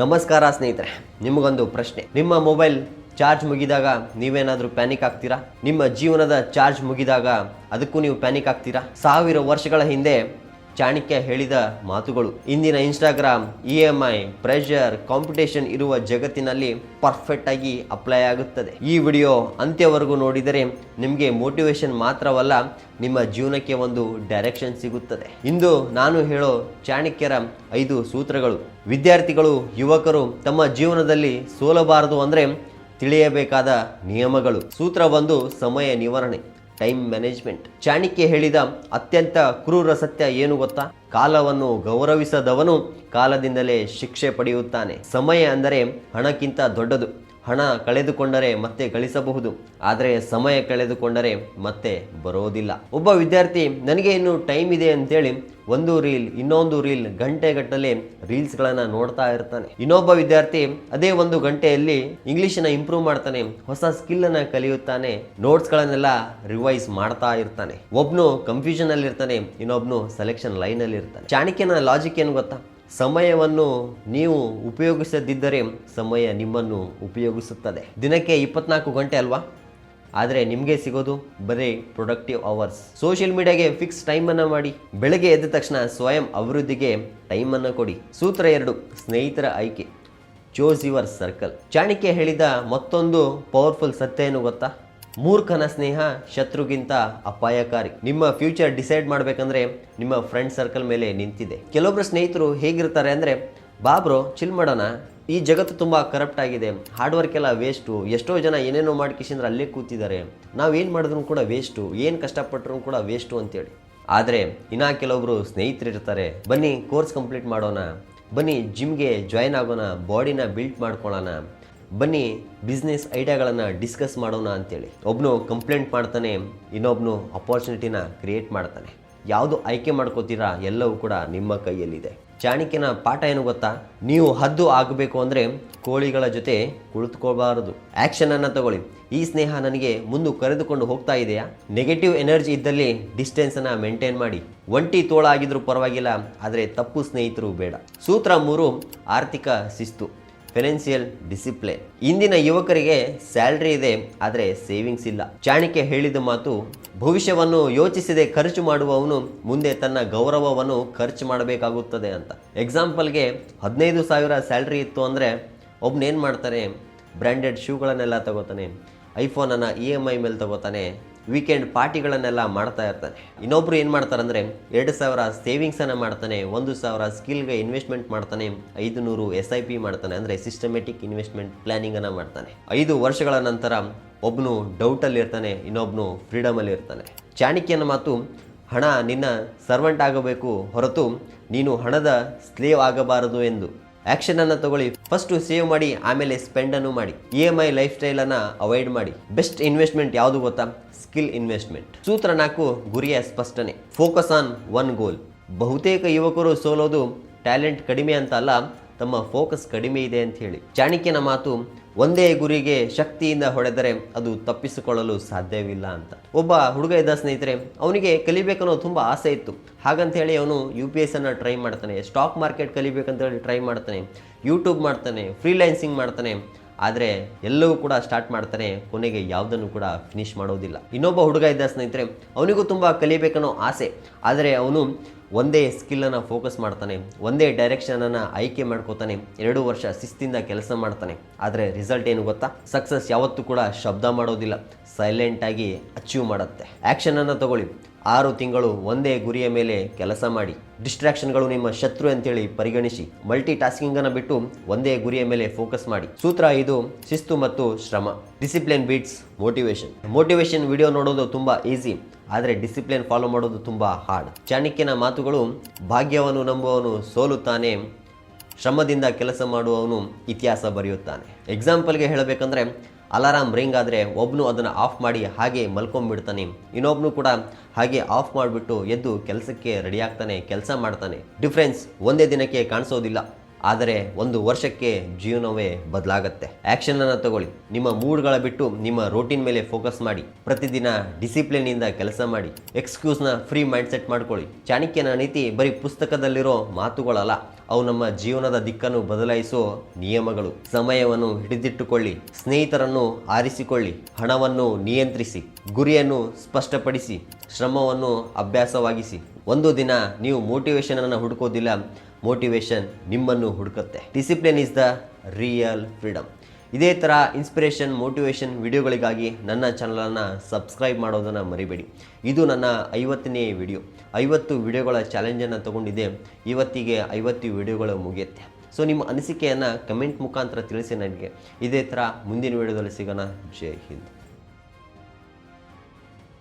ನಮಸ್ಕಾರ ಸ್ನೇಹಿತರೆ, ನಿಮಗೊಂದು ಪ್ರಶ್ನೆ. ನಿಮ್ಮ ಮೊಬೈಲ್ ಚಾರ್ಜ್ ಮುಗಿದಾಗ ನೀವೇನಾದರೂ ಪ್ಯಾನಿಕ್ ಆಗ್ತೀರಾ? ನಿಮ್ಮ ಜೀವನದ ಚಾರ್ಜ್ ಮುಗಿದಾಗ ಅದಕ್ಕೂ ನೀವು ಪ್ಯಾನಿಕ್ ಆಗ್ತೀರಾ? ಸಾವಿರ ವರ್ಷಗಳ ಹಿಂದೆ ಚಾಣಕ್ಯ ಹೇಳಿದ ಮಾತುಗಳು. ಇಂದಿನ Instagram E M I pressure competition ಇರುವ ಜಗತ್ತಿನಲ್ಲಿ ಪರ್ಫೆಕ್ಟ್ ಆಗಿ ಅಪ್ಲೈ ಆಗುತ್ತದೆ. ಈ ವಿಡಿಯೋ ಅಂತ್ಯವರೆಗೂ ನೋಡಿದರೆ ನಿಮಗೆ ಮೋಟಿವೇಶನ್ ಮಾತ್ರವಲ್ಲ, ನಿಮ್ಮ ಜೀವನಕ್ಕೆ ಒಂದು ಡೈರೆಕ್ಷನ್ ಸಿಗುತ್ತದೆ. ಇಂದು ನಾನು ಹೇಳೋ ಚಾಣಕ್ಯರ ಐದು ಸೂತ್ರಗಳು. ವಿದ್ಯಾರ್ಥಿಗಳು, ಯುವಕರು ತಮ್ಮ ಜೀವನದಲ್ಲಿ ಸೋಲಬಾರದು ಅಂದರೆ ತಿಳಿಯಬೇಕಾದ ನಿಯಮಗಳು. ಸೂತ್ರ ಒಂದು, ಸಮಯ ನಿವಾರಣೆ. Time management. ಚಾಣಕ್ಯ ಹೇಳಿದ ಅತ್ಯಂತ ಕ್ರೂರ ಸತ್ಯ ಏನು ಗೊತ್ತಾ? ಕಾಲವನ್ನು ಗೌರವಿಸದವನು ಕಾಲದಿಂದಲೇ ಶಿಕ್ಷೆ ಪಡೆಯುತ್ತಾನೆ. ಸಮಯ ಅಂದರೆ ಹಣಕ್ಕಿಂತ ದೊಡ್ಡದು. ಹಣ ಕಳೆದುಕೊಂಡರೆ ಮತ್ತೆ ಗಳಿಸಬಹುದು. ಆದರೆ ಸಮಯ ಕಳೆದುಕೊಂಡರೆ ಮತ್ತೆ ಬರೋದಿಲ್ಲ. ಒಬ್ಬ ವಿದ್ಯಾರ್ಥಿ, ನನಗೆ ಇನ್ನು ಟೈಮ್ ಇದೆ ಅಂತೇಳಿ ಒಂದು ರೀಲ್, ಇನ್ನೊಂದು ರೀಲ್ ಗಂಟೆಗಟ್ಟಲೆ ರೀಲ್ಸ್ಗಳನ್ನು ನೋಡ್ತಾ ಇರ್ತಾನೆ. ಇನ್ನೊಬ್ಬ ವಿದ್ಯಾರ್ಥಿ ಅದೇ ಒಂದು ಗಂಟೆಯಲ್ಲಿ ಇಂಗ್ಲೀಷನ್ನು ಇಂಪ್ರೂವ್ ಮಾಡ್ತಾನೆ, ಹೊಸ ಸ್ಕಿಲ್ ಅನ್ನ ಕಲಿಯುತ್ತಾನೆ, ನೋಟ್ಸ್ಗಳನ್ನೆಲ್ಲ ರಿವೈಸ್ ಮಾಡ್ತಾ ಇರ್ತಾನೆ. ಒಬ್ನು ಕನ್ಫ್ಯೂಷನ್ ಅಲ್ಲಿ ಇರ್ತಾನೆ ಇನ್ನೊಬ್ನು ಸೆಲೆಕ್ಷನ್ ಲೈನ್ ಅಲ್ಲಿ ಇರ್ತಾನೆ ಚಾಣಕ್ಯನ ಲಾಜಿಕ್ ಏನು ಗೊತ್ತಾ? ಸಮಯವನ್ನು ನೀವು ಉಪಯೋಗಿಸದಿದ್ದರೆ ಸಮಯ ನಿಮ್ಮನ್ನು ಉಪಯೋಗಿಸುತ್ತದೆ. ದಿನಕ್ಕೆ ಇಪ್ಪತ್ನಾಲ್ಕು ಗಂಟೆ ಅಲ್ವಾ? ಆದರೆ ನಿಮಗೆ ಸಿಗೋದು ಬರೀ ಪ್ರೊಡಕ್ಟಿವ್ ಅವರ್ಸ್ ಸೋಷಿಯಲ್ ಮೀಡಿಯಾಗೆ ಫಿಕ್ಸ್ ಟೈಮನ್ನು ಮಾಡಿ. ಬೆಳಗ್ಗೆ ಎದ್ದ ತಕ್ಷಣ ಸ್ವಯಂ ಅಭಿವೃದ್ಧಿಗೆ ಟೈಮನ್ನು ಕೊಡಿ. ಸೂತ್ರ ಎರಡು, ಸ್ನೇಹಿತರ ಆಯ್ಕೆ. ಚೋಸ್ ಯುವರ್ ಸರ್ಕಲ್ ಚಾಣಕ್ಯ ಹೇಳಿದ ಮತ್ತೊಂದು ಪವರ್ಫುಲ್ ಸತ್ಯ ಏನು ಗೊತ್ತಾ? ಮೂರ್ಖನ ಸ್ನೇಹ ಶತ್ರುಗಿಂತ ಅಪಾಯಕಾರಿ. ನಿಮ್ಮ ಫ್ಯೂಚರ್ ಡಿಸೈಡ್ ಮಾಡಬೇಕಂದ್ರೆ ನಿಮ್ಮ ಫ್ರೆಂಡ್ ಸರ್ಕಲ್ ಮೇಲೆ ನಿಂತಿದೆ. ಕೆಲವೊಬ್ಬರು ಸ್ನೇಹಿತರು ಹೇಗಿರ್ತಾರೆ ಅಂದರೆ ಬಾಬ್ರೋ ಚಿಲ್ ಮಾಡೋಣ. ಈ ಜಗತ್ತು ತುಂಬ ಕರಪ್ಟ್ ಆಗಿದೆ. ಹಾರ್ಡ್ ವರ್ಕ್ ಎಲ್ಲ ವೇಸ್ಟು ಎಷ್ಟೋ ಜನ ಏನೇನೋ ಮಾಡ್ಕಿಸಿದ್ರೆ ಅಲ್ಲೇ ಕೂತಿದ್ದಾರೆ. ನಾವು ಏನು ಮಾಡಿದ್ರು ಕೂಡ ವೇಸ್ಟು ಏನು ಕಷ್ಟಪಟ್ಟರು ಕೂಡ ವೇಸ್ಟು ಅಂತೇಳಿ. ಆದರೆ, ಇನ್ನ ಕೆಲವೊಬ್ಬರು ಸ್ನೇಹಿತರು ಇರ್ತಾರೆ ಬನ್ನಿ ಕೋರ್ಸ್ ಕಂಪ್ಲೀಟ್ ಮಾಡೋಣ. ಬನ್ನಿ ಜಿಮ್ಗೆ ಜಾಯ್ನ್ ಆಗೋಣ. ಬಾಡಿನ ಬಿಲ್ಟ್ ಮಾಡ್ಕೊಳ್ಳೋಣ. ಬನ್ನಿ ಬಿಸ್ನೆಸ್ ಐಡಿಯಾಗಳನ್ನು ಡಿಸ್ಕಸ್ ಮಾಡೋಣ ಅಂತೇಳಿ. ಒಬ್ಬನು ಕಂಪ್ಲೇಂಟ್ ಮಾಡ್ತಾನೆ ಇನ್ನೊಬ್ಬನು ಅಪಾರ್ಚುನಿಟಿನ ಕ್ರಿಯೇಟ್ ಮಾಡ್ತಾನೆ. ಯಾವುದು ಆಯ್ಕೆ ಮಾಡ್ಕೋತೀರಾ, ಎಲ್ಲವೂ ಕೂಡ ನಿಮ್ಮ ಕೈಯಲ್ಲಿದೆ. ಚಾಣಕ್ಯನ ಪಾಠ ಏನು ಗೊತ್ತಾ? ನೀವು ಹದ್ದು ಆಗಬೇಕು ಅಂದರೆ ಕೋಳಿಗಳ ಜೊತೆ ಕುಳಿತುಕೋಬಾರದು ಆ್ಯಕ್ಷನನ್ನು ತಗೊಳ್ಳಿ. ಈ ಸ್ನೇಹ ನನಗೆ ಮುಂದೆ ಕರೆದುಕೊಂಡು ಹೋಗ್ತಾ ಇದೆಯಾ? ನೆಗೆಟಿವ್ ಎನರ್ಜಿ ಇದ್ದಲ್ಲಿ ಡಿಸ್ಟೆನ್ಸನ್ನು ಮೇಂಟೈನ್ ಮಾಡಿ. ಒಂಟಿ ತೋಳ ಆಗಿದ್ರೂ ಪರವಾಗಿಲ್ಲ, ಆದರೆ ತಪ್ಪು ಸ್ನೇಹಿತರು ಬೇಡ. ಸೂತ್ರ ಮೂರು, ಆರ್ಥಿಕ ಶಿಸ್ತು. ಫೈನಾನ್ಸಿಯಲ್ ಡಿಸಿಪ್ಲಿನ್ ಇಂದಿನ ಯುವಕರಿಗೆ ಸ್ಯಾಲ್ರಿ ಇದೆ, ಆದರೆ ಸೇವಿಂಗ್ಸ್ ಇಲ್ಲ. ಚಾಣಕ್ಯ ಹೇಳಿದ ಮಾತು, ಭವಿಷ್ಯವನ್ನು ಯೋಚಿಸದೆ ಖರ್ಚು ಮಾಡುವವನು ಮುಂದೆ ತನ್ನ ಗೌರವವನ್ನು ಖರ್ಚು ಮಾಡಬೇಕಾಗುತ್ತದೆ ಅಂತ. ಎಕ್ಸಾಂಪಲ್ಗೆ ಹದಿನೈದು ಸಾವಿರ ಸ್ಯಾಲ್ರಿ ಇತ್ತು ಅಂದರೆ ಒಬ್ಬನೇನು ಮಾಡ್ತಾನೆ? ಬ್ರ್ಯಾಂಡೆಡ್ ಶೂಗಳನ್ನೆಲ್ಲ ತಗೋತಾನೆ. ಐಫೋನನ್ನು ಇ ಎಂ ಐ ಮೇಲೆ ತಗೋತಾನೆ. ವೀಕೆಂಡ್ ಪಾರ್ಟಿಗಳನ್ನೆಲ್ಲ ಮಾಡ್ತಾ ಇರ್ತಾನೆ ಇನ್ನೊಬ್ರು ಏನು ಮಾಡ್ತಾರೆ ಅಂದರೆ ಎರಡು ಸಾವಿರ ಸೇವಿಂಗ್ಸನ್ನು ಮಾಡ್ತಾನೆ, ಒಂದು ಸಾವಿರ ಸ್ಕಿಲ್ಗೆ ಇನ್ವೆಸ್ಟ್ಮೆಂಟ್ ಮಾಡ್ತಾನೆ ಐದು ನೂರು ಎಸ್ ಐ ಪಿ ಮಾಡ್ತಾನೆ, ಅಂದರೆ ಸಿಸ್ಟಮೆಟಿಕ್ ಇನ್ವೆಸ್ಟ್ಮೆಂಟ್ ಪ್ಲಾನಿಂಗನ್ನು ಮಾಡ್ತಾನೆ. ಐದು ವರ್ಷಗಳ ನಂತರ ಒಬ್ಬನು ಡೌಟಲ್ಲಿ ಇರ್ತಾನೆ ಇನ್ನೊಬ್ಬನು ಫ್ರೀಡಮಲ್ಲಿ ಇರ್ತಾನೆ. ಚಾಣಕ್ಯನ ಮಾತು, ಹಣ ನಿನ್ನ ಸರ್ವೆಂಟ್ ಆಗಬೇಕು ಹೊರತು ನೀನು ಹಣದ ಸ್ಲೇವ್ ಆಗಬಾರದು ಎಂದು. ಆ್ಯಕ್ಷನನ್ನು ತಗೊಳ್ಳಿ. ಫಸ್ಟ್ ಸೇವ್ ಮಾಡಿ, ಆಮೇಲೆ ಸ್ಪೆಂಡ್ ಅನ್ನು ಮಾಡಿ. ಇ ಎಂ ಐ ಲೈಫ್ ಸ್ಟೈಲನ್ನು ಅವಾಯ್ಡ್ ಮಾಡಿ. ಬೆಸ್ಟ್ ಇನ್ವೆಸ್ಟ್ಮೆಂಟ್ ಯಾವುದು ಗೊತ್ತಾ? ಸ್ಕಿಲ್ ಇನ್ವೆಸ್ಟ್ಮೆಂಟ್ ಸೂತ್ರ ನಾಲ್ಕು, ಗುರಿಯ ಸ್ಪಷ್ಟನೆ. ಫೋಕಸ್ ಆನ್ ಒನ್ ಗೋಲ್ ಬಹುತೇಕ ಯುವಕರು ಸೋಲೋದು ಟ್ಯಾಲೆಂಟ್ ಕಡಿಮೆ ಅಂತ ಅಲ್ಲ ತಮ್ಮ ಫೋಕಸ್ ಕಡಿಮೆ ಇದೆ ಅಂತ ಹೇಳಿ. ಚಾಣಕ್ಯನ ಮಾತು, ಒಂದೇ ಗುರಿಗೆ ಶಕ್ತಿಯಿಂದ ಹೊಡೆದರೆ ಅದು ತಪ್ಪಿಸಿಕೊಳ್ಳಲು ಸಾಧ್ಯವಿಲ್ಲ ಅಂತ. ಒಬ್ಬ ಹುಡುಗ ಇದ್ದ ಸ್ನೇಹಿತರೆ, ಅವನಿಗೆ ಕಲಿಬೇಕನ್ನೋ ತುಂಬ ಆಸೆ ಇತ್ತು. ಹಾಗಂತ ಹೇಳಿ ಅವನು ಯು ಪಿ ಎಸ್ ಅನ್ನು ಟ್ರೈ ಮಾಡ್ತಾನೆ. ಸ್ಟಾಕ್ ಮಾರ್ಕೆಟ್ ಕಲಿಬೇಕಂತ ಹೇಳಿ ಟ್ರೈ ಮಾಡ್ತಾನೆ. ಯೂಟ್ಯೂಬ್ ಮಾಡ್ತಾನೆ ಫ್ರೀಲ್ಯಾನ್ಸಿಂಗ್ ಮಾಡ್ತಾನೆ. ಆದರೆ ಎಲ್ಲವೂ ಕೂಡ ಸ್ಟಾರ್ಟ್ ಮಾಡ್ತಾನೆ ಕೊನೆಗೆ ಯಾವುದನ್ನು ಕೂಡ ಫಿನಿಶ್ ಮಾಡೋದಿಲ್ಲ. ಇನ್ನೊಬ್ಬ ಹುಡುಗ ಇದ್ದ ಸ್ನೇಹಿತರೆ, ಅವನಿಗೂ ತುಂಬ ಕಲಿಬೇಕನ್ನೋ ಆಸೆ. ಆದರೆ ಅವನು ಒಂದೇ ಸ್ಕಿಲ್ಲನ್ನು ಫೋಕಸ್ ಮಾಡ್ತಾನೆ, ಒಂದೇ ಡೈರೆಕ್ಷನನ್ನು ಆಯ್ಕೆ ಮಾಡ್ಕೋತಾನೆ, ಎರಡು ವರ್ಷ ಶಿಸ್ತಿಂದ ಕೆಲಸ ಮಾಡ್ತಾನೆ. ಆದರೆ ರಿಸಲ್ಟ್ ಏನು ಗೊತ್ತಾ? ಸಕ್ಸಸ್ ಯಾವತ್ತೂ ಕೂಡ ಶಬ್ದ ಮಾಡೋದಿಲ್ಲ ಸೈಲೆಂಟಾಗಿ ಅಚೀವ್ ಮಾಡುತ್ತೆ. ಆ್ಯಕ್ಷನನ್ನು ತಗೊಳ್ಳಿ. ಆರು ತಿಂಗಳು ಒಂದೇ ಗುರಿಯ ಮೇಲೆ ಕೆಲಸ ಮಾಡಿ ಡಿಸ್ಟ್ರಾಕ್ಷನ್ಗಳು ನಿಮ್ಮ ಶತ್ರು ಅಂತೇಳಿ ಪರಿಗಣಿಸಿ ಮಲ್ಟಿ ಟಾಸ್ಕಿಂಗನ್ನು ಬಿಟ್ಟು ಒಂದೇ ಗುರಿಯ ಮೇಲೆ ಫೋಕಸ್ ಮಾಡಿ. ಸೂತ್ರ ಇದು, ಶಿಸ್ತು ಮತ್ತು ಶ್ರಮ. Discipline beats motivation motivation video ನೋಡೋದು ತುಂಬ ಈಸಿ, ಆದರೆ ಡಿಸಿಪ್ಲಿನ್ ಫಾಲೋ ಮಾಡೋದು ತುಂಬ ಹಾರ್ಡ್. ಚಾಣಕ್ಯನ ಮಾತುಗಳು, ಭಾಗ್ಯವನ್ನು ನಂಬುವವನು ಸೋಲುತ್ತಾನೆ, ಶ್ರಮದಿಂದ ಕೆಲಸ ಮಾಡುವವನು ಇತಿಹಾಸ ಬರೆಯುತ್ತಾನೆ. ಎಕ್ಸಾಂಪಲ್ಗೆ ಹೇಳಬೇಕಂದ್ರೆ ಅಲಾರಾಮ್ ರಿಂಗ್ ಆದರೆ ಒಬ್ಬನು ಅದನ್ನು ಆಫ್ ಮಾಡಿ ಹಾಗೆ ಮಲ್ಕೊಂಬಿಡ್ತಾನೆ. ಇನ್ನೊಬ್ಬನು ಕೂಡ ಹಾಗೆ ಆಫ್ ಮಾಡಿಬಿಟ್ಟು ಎದ್ದು ಕೆಲಸಕ್ಕೆ ರೆಡಿ ಆಗ್ತಾನೆ, ಕೆಲಸ ಮಾಡ್ತಾನೆ. ಡಿಫ್ರೆನ್ಸ್ ಒಂದೇ ದಿನಕ್ಕೆ ಕಾಣಿಸೋದಿಲ್ಲ. ಆದರೆ ಒಂದು ವರ್ಷಕ್ಕೆ ಜೀವನವೇ ಬದಲಾಗತ್ತೆ. ಆ್ಯಕ್ಷನ್ ಅನ್ನು ತಗೊಳ್ಳಿ. ನಿಮ್ಮ ಮೂಡ್ಗಳ ಬಿಟ್ಟು ನಿಮ್ಮ ರೋಟೀನ್ ಮೇಲೆ ಫೋಕಸ್ ಮಾಡಿ. ಪ್ರತಿದಿನ ಡಿಸಿಪ್ಲಿನ್ ಇಂದ ಕೆಲಸ ಮಾಡಿ. ಎಕ್ಸ್ಕ್ಯೂಸ್ನ ಫ್ರೀ ಮೈಂಡ್ ಸೆಟ್ ಮಾಡ್ಕೊಳ್ಳಿ. ಚಾಣಕ್ಯನ ನೀತಿ ಬರೀ ಪುಸ್ತಕದಲ್ಲಿರೋ ಮಾತುಗಳಲ್ಲ. ಅವು ನಮ್ಮ ಜೀವನದ ದಿಕ್ಕನ್ನು ಬದಲಾಯಿಸೋ ನಿಯಮಗಳು. ಸಮಯವನ್ನು ಹಿಡಿದಿಟ್ಟುಕೊಳ್ಳಿ. ಸ್ನೇಹಿತರನ್ನು ಆರಿಸಿಕೊಳ್ಳಿ. ಹಣವನ್ನು ನಿಯಂತ್ರಿಸಿ. ಗುರಿಯನ್ನು ಸ್ಪಷ್ಟಪಡಿಸಿ. ಶ್ರಮವನ್ನು ಅಭ್ಯಾಸವಾಗಿಸಿ. ಒಂದು ದಿನ ನೀವು ಮೋಟಿವೇಶನ್ ಅನ್ನು ಹುಡುಕೋದಿಲ್ಲ. ಮೋಟಿವೇಶನ್ ನಿಮ್ಮನ್ನು ಹುಡುಕುತ್ತೆ. Discipline is the real freedom ಇದೇ ಥರ ಇನ್ಸ್ಪಿರೇಷನ್ ಮೋಟಿವೇಶನ್ ವಿಡಿಯೋಗಳಿಗಾಗಿ ನನ್ನ ಚಾನಲನ್ನು ಸಬ್ಸ್ಕ್ರೈಬ್ ಮಾಡೋದನ್ನು ಮರಿಬೇಡಿ. ಇದು ನನ್ನ ಐವತ್ತನೇ ವಿಡಿಯೋ ಐವತ್ತು ವಿಡಿಯೋಗಳ ಚಾಲೆಂಜನ್ನು ತಗೊಂಡಿದೆ ಇವತ್ತಿಗೆ ಐವತ್ತು ವಿಡಿಯೋಗಳು ಮುಗಿಯುತ್ತೆ. ಸೊ ನಿಮ್ಮ ಅನಿಸಿಕೆಯನ್ನು ಕಮೆಂಟ್ ಮುಖಾಂತರ ತಿಳಿಸಿ ನನಗೆ. ಇದೇ ಥರ ಮುಂದಿನ ವಿಡಿಯೋದಲ್ಲಿ ಸಿಗೋಣ. ಜೈ ಹಿಂದ್.